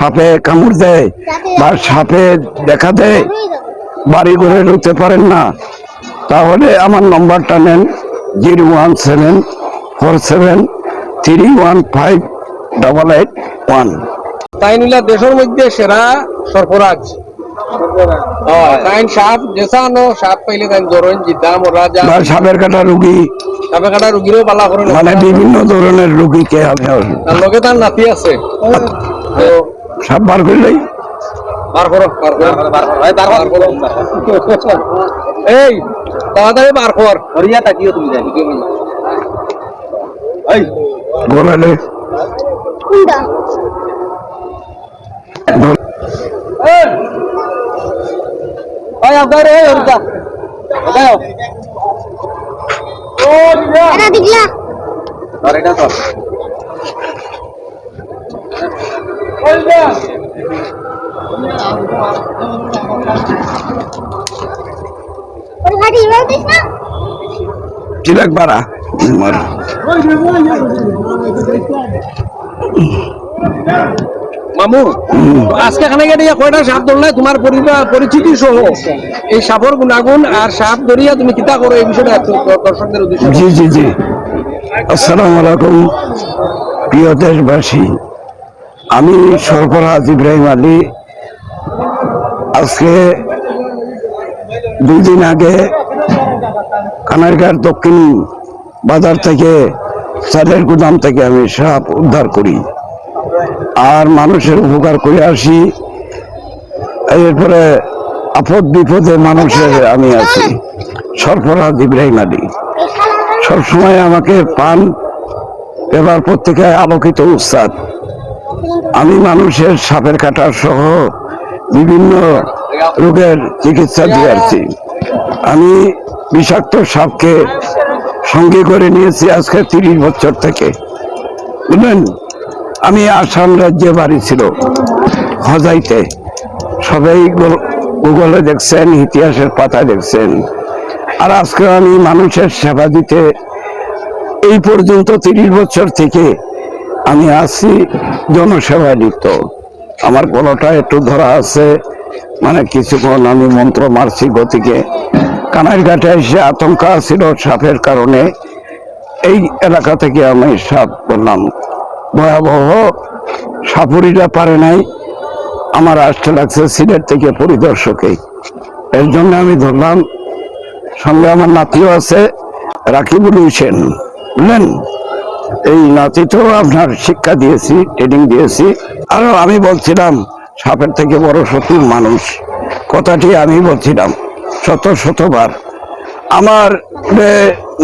সাপে কামড় দেয় বা সাপে দেখা দেয় বাড়ি ঘরে ঢুকতে পারেন না। তাহলে আমার নম্বরটা নেন zero one seven four seven three one five double eight one. তাই নিলা দেশের মধ্যে সেরা সরফরাজ তাই সাপ সাপ পাইলে তাই ধরেন জিদ্দাম ওরা সাপের কাটা রুগী। সাপে কাটা রুগীরও পালা করে মানে বিভিন্ন ধরনের রুগীকে আমি তার লগে তার নাতি আছে। তো সাপ বার করলেই বার করো বার করো ভাই বার করো। এই তাড়াতাড়ি বার কর। হরিয়া তাকিও তুমি জানি? এই ভাই আপনার এই হরিয়া দাও ও দিদা এটা দিগলা আর এটা তো আমার। মামু আজকে এখানে গিয়ে কয়টা সাপ ধরলে? তোমার পরিবার পরিচিতি সহ। এই সাপর গুণাগুণ আর সাপ ধরিয়া তুমি কিতা করো? এই বিষয়টা দর্শকদের উদ্দেশ্যে জি জি জি। আসসালামু আলাইকুম প্রিয় দেশবাসী। আমি সরফরাজ ইব্রাহিম আলী। আজকে দুই দিন আগে কানারঘাট দক্ষিণ বাজার থেকে চালের গুদাম থেকে আমি সাপ উদ্ধার করি। আর মানুষের উপকার করে আসি। এরপরে আপদ বিপদে মানুষের আমি আছি। সরফরাজ ইব্রাহিম আলী। সবসময় আমাকে পান পেপার পত্রিকায় আলোকিত উস্তাদ। আমি মানুষের সাপের কাটা সহ বিভিন্ন রোগের চিকিৎসা দিয়ে আসছি। আমি বিষাক্ত সাপকে সঙ্গে করে নিয়েছি আজকে তিরিশ বছর থেকে। বুঝলেন? আমি আসাম রাজ্যে বাড়ি ছিল, হজাইতে। সবাই গুগলে দেখছেন, ইতিহাসের পাতা দেখছেন। আর আজকে আমি মানুষের সেবা দিতে এই পর্যন্ত তিরিশ বছর থেকে আমি আছি জনসেবায় লিপ্ত আমার গলাটা একটু ধরা আছে। মানে কিছুক্ষণ আমি মন্ত্র মারছি গতিকে। কানার ঘাটে এসে আতঙ্ক ছিল সাপের কারণে। এই এলাকা থেকে আমি সাপ করলাম ভয়াবহ সাপুরিটা পারে নাই। আমার আসতে লাগছে সিলেট থেকে পরিদর্শকে। এর জন্য আমি ধরলাম, সঙ্গে আমার নাতিও আছে, রাকিবুল হোসেন। বুঝলেন এই নাতি তো আপনার শিক্ষা দিয়েছি ট্রেনিং দিয়েছি। আরও আমি বলছিলাম, সাপের থেকে বড় শত্রুর মানুষ। কথাটি আমি বলছিলাম, শত শতবার। আমার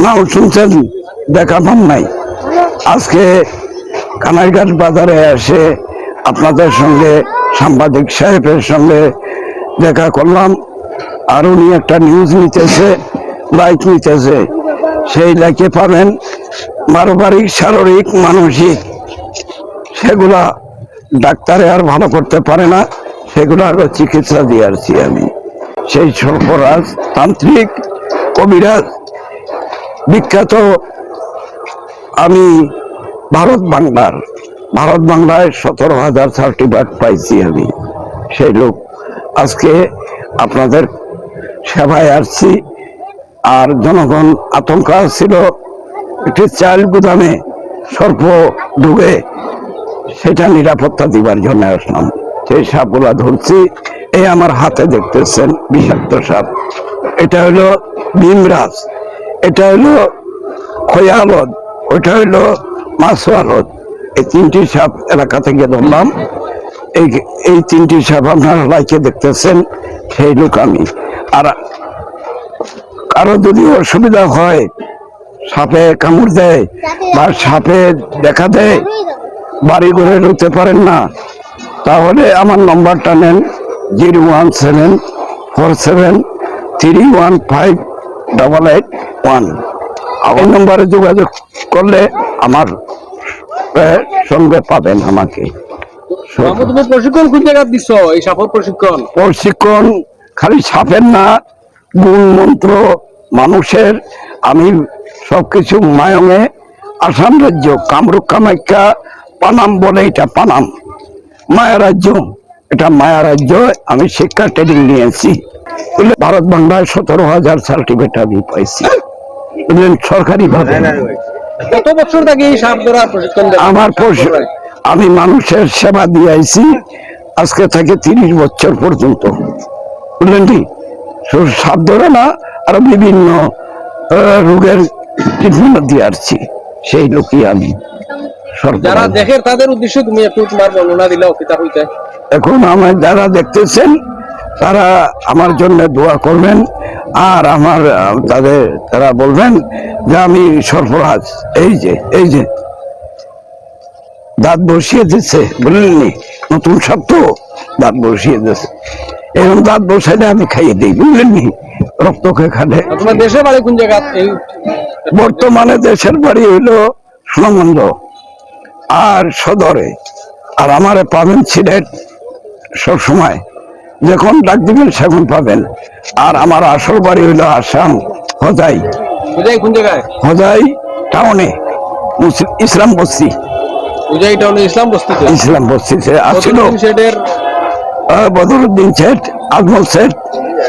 নাম শুনছেন, দেখা পান নাই। আজকে কানাইঘাট বাজারে এসে আপনাদের সঙ্গে, সাংবাদিক সাহেবের সঙ্গে দেখা করলাম। আর উনি একটা নিউজ নিতেছে লাইক নিতেছে। সেই লাইকে পাবেন পারিবারিক শারীরিক, মানসিক, সেগুলা ডাক্তারে আর ভালো করতে পারে না। সেগুলো আরও চিকিৎসা দিয়ে আসছি আমি। সেই সর্পরাজ তান্ত্রিক কবিরাজ বিখ্যাত আমি ভারত বাংলার, ভারত বাংলায় সতেরো হাজার সার্টিফিকেট পাইছি আমি। সেই লোক আজকে আপনাদের সেবায় আসছি। আর জনগণ আতঙ্ক ছিল একটি চাল গুদামে সর্প ডুবে সেটা নিরাপত্তা দিবার জন্য আসলাম। সেই সাপগুলা ধরছি, এই আমার হাতে দেখতেছেন বিষাক্ত সাপ। এটা হলো ভীমরাজ, এটা হলো খয়ালদ, ওটা হলো মাসওয়ালদ। এই তিনটি সাপ এলাকা থেকে ধরলাম। এই এই তিনটি সাপ আপনারা লাইকে দেখতেছেন, সেই লোক আমি। আর কারও যদি অসুবিধা হয় সাপে কামড় দেয় বা সাপে দেখা দেয় বাড়ি ঘরে ঢুকতে পারেন না। তাহলে আমার নম্বরটা নেন zero one seven four seven three one five double eight one. এই নম্বরে যোগাযোগ করলে আমার সঙ্গে পাবেন আমাকে। প্রশিক্ষণ কোন জায়গা দিছ? এই সাপর প্রশিক্ষণ? প্রশিক্ষণ খালি সাপের না গুণ মন্ত্র মানুষের আমি সবকিছু মায়ঙে আসাম রাজ্য কামরূপ কামাখ্যা পানাম বলে এটা পানাম। মায়া রাজ্য এটা মায়া রাজ্য আমি শিক্ষা ট্রেনিং নিয়েছি। ভারত বাংলায় সতেরো হাজার সার্টিফিকেট আমি পাইছি। বুঝলেন সরকারি ভাবে কত বছর থেকে এই সাপ ধরার প্রশিক্ষণ আমার আমি মানুষের সেবা দিয়ে আইছি আজকে থেকে তিরিশ বছর পর্যন্ত। বুঝলেন কি শুধু সাপ ধরে না আরও বিভিন্ন রোগের ট্রিটমেন্ট দিয়ে আসছি। সেই লোকই আমি যারা দেখে তাদের উদ্দেশ্যে তুমি একটু তোমার বর্ণনা দিলে অকিতা হইতে। এখন আমার যারা দেখতেছেন তারা আমার জন্য দোয়া করবেন আর আমার তাদের তারা বলবেন যে আমি সরফরাজ এই যে এই যে দাঁত বসিয়ে দিচ্ছে বুঝলেননি? নতুন সব তো দাঁত বসিয়ে দিচ্ছে এরকম দাঁত বসাইলে আমি খাইয়ে দিই বুঝলেননি? রক্তকে খালে। আর তোমার দেশের বাড়ি কোন জায়গা? বর্তমানে দেশের বাড়ি হইল সুনামন্দ আর সদরে। আর আমারে পাবেন সিলেট সব সময় যখন ডাক দিবেন সেখন পাবেন। আর আমার আসল বাড়ি হইল আসাম হজাই। বুঝাই কোন জায়গায়? হজাই টাউনে ইসলাম বস্তি। ইসলাম বস্তিতে? ইসলাম বস্তিতে আসছিল বদরুদ্দিন শেঠের সেট আজমল সেট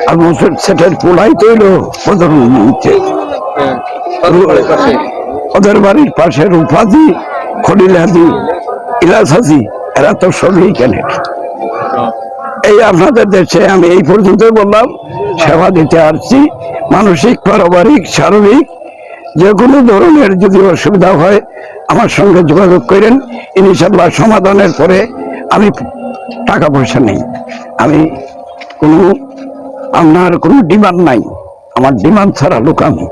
আজমল সেট সেটের পোলাই তৈল বদরুদ্দিন। ওদের বাড়ির পাশে রূপাদি খলিল হাজি, ইলাস হাজি, এরা তো সবই এখানে এই আপনাদের দেশে আমি এই পর্যন্ত বললাম, সেবা দিতে আসছি, মানসিক, পারিবারিক, শারীরিক, যে কোনো ধরনের যদি অসুবিধা হয়, আমার সঙ্গে যোগাযোগ করেন ইনশাল্লাহ সমাধানের পরে আমি টাকা পয়সা নেই। আমি কোনো, আপনার কোনো ডিমান্ড নাই। আমার ডিমান্ড ছাড়া লোক আমি।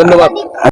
ধন্যবাদ।